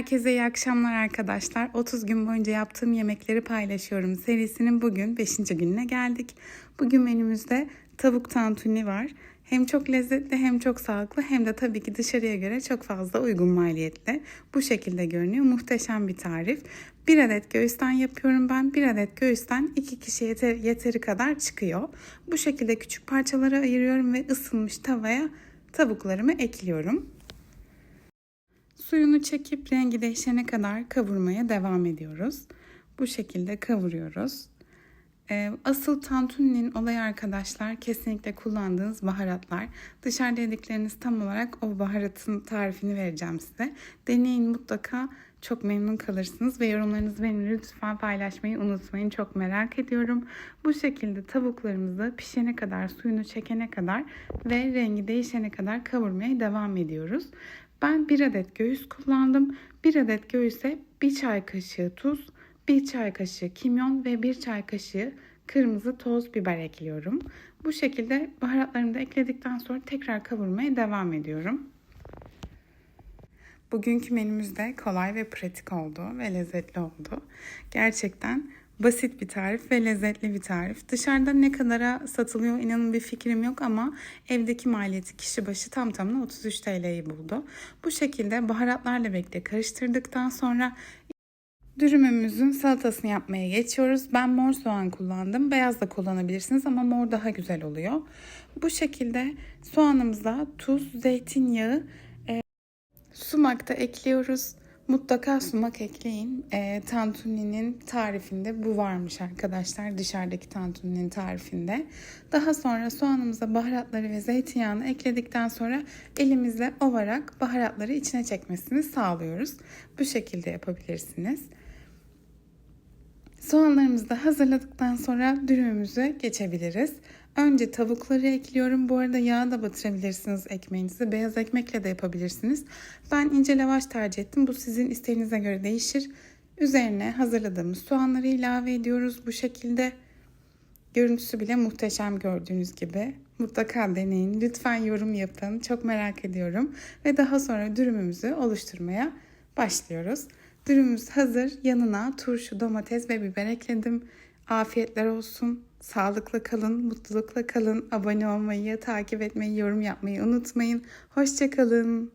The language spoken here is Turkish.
Herkese iyi akşamlar arkadaşlar. 30 gün boyunca yaptığım yemekleri paylaşıyorum serisinin bugün 5. gününe geldik. Bugün menümüzde tavuk tantuni var. Hem çok lezzetli hem çok sağlıklı hem de tabii ki dışarıya göre çok fazla uygun maliyetli. Bu şekilde görünüyor. Muhteşem bir tarif. Bir adet göğüsten yapıyorum ben. Bir adet göğüsten iki kişi yeter, yeteri kadar çıkıyor. Bu şekilde küçük parçalara ayırıyorum ve ısınmış tavaya tavuklarımı ekliyorum. Suyunu çekip rengi değişene kadar kavurmaya devam ediyoruz. Bu şekilde kavuruyoruz. Ee, Asıl tantuninin olayı arkadaşlar kesinlikle kullandığınız baharatlar. Dışarıda yedikleriniz tam olarak o baharatın tarifini vereceğim size. Deneyin mutlaka çok memnun kalırsınız ve yorumlarınızı benimle lütfen paylaşmayı unutmayın. Çok merak ediyorum. Bu şekilde tavuklarımızı pişene kadar, suyunu çekene kadar ve rengi değişene kadar kavurmaya devam ediyoruz. Ben bir adet göğüs kullandım. Bir adet göğüse bir çay kaşığı tuz, bir çay kaşığı kimyon ve bir çay kaşığı kırmızı toz biber ekliyorum. Bu şekilde baharatlarımı da ekledikten sonra tekrar kavurmaya devam ediyorum. Bugünkü menümüz de kolay ve pratik oldu ve lezzetli oldu. Gerçekten basit bir tarif ve lezzetli bir tarif. Dışarıda ne kadara satılıyor inanın bir fikrim yok ama evdeki maliyeti kişi başı tam tamına 33 TL'yi buldu. Bu şekilde baharatlarla birlikte karıştırdıktan sonra Dürümümüzün salatasını yapmaya geçiyoruz. Ben mor soğan kullandım. Beyaz da kullanabilirsiniz ama mor daha güzel oluyor. Bu şekilde soğanımıza tuz, zeytinyağı, e, sumak da ekliyoruz. Mutlaka sumak ekleyin. E, tantuninin tarifinde bu varmış arkadaşlar. Dışarıdaki tantuninin tarifinde. Daha sonra soğanımıza baharatları ve zeytinyağını ekledikten sonra elimizle ovarak baharatları içine çekmesini sağlıyoruz. Bu şekilde yapabilirsiniz. Soğanlarımızı da hazırladıktan sonra dürümümüze geçebiliriz. Önce tavukları ekliyorum. Bu arada yağ da batırabilirsiniz ekmeğinizi. Beyaz ekmekle de yapabilirsiniz. Ben ince lavaş tercih ettim. Bu sizin isteğinize göre değişir. Üzerine hazırladığımız soğanları ilave ediyoruz bu şekilde. Görüntüsü bile muhteşem gördüğünüz gibi. Mutlaka deneyin. Lütfen yorum yapın. Çok merak ediyorum. Ve daha sonra dürümümüzü oluşturmaya başlıyoruz. Dürümümüz hazır. Yanına turşu, domates ve biber ekledim. Afiyetler olsun. Sağlıklı kalın, mutlulukla kalın. Abone olmayı, takip etmeyi, yorum yapmayı unutmayın. Hoşçakalın.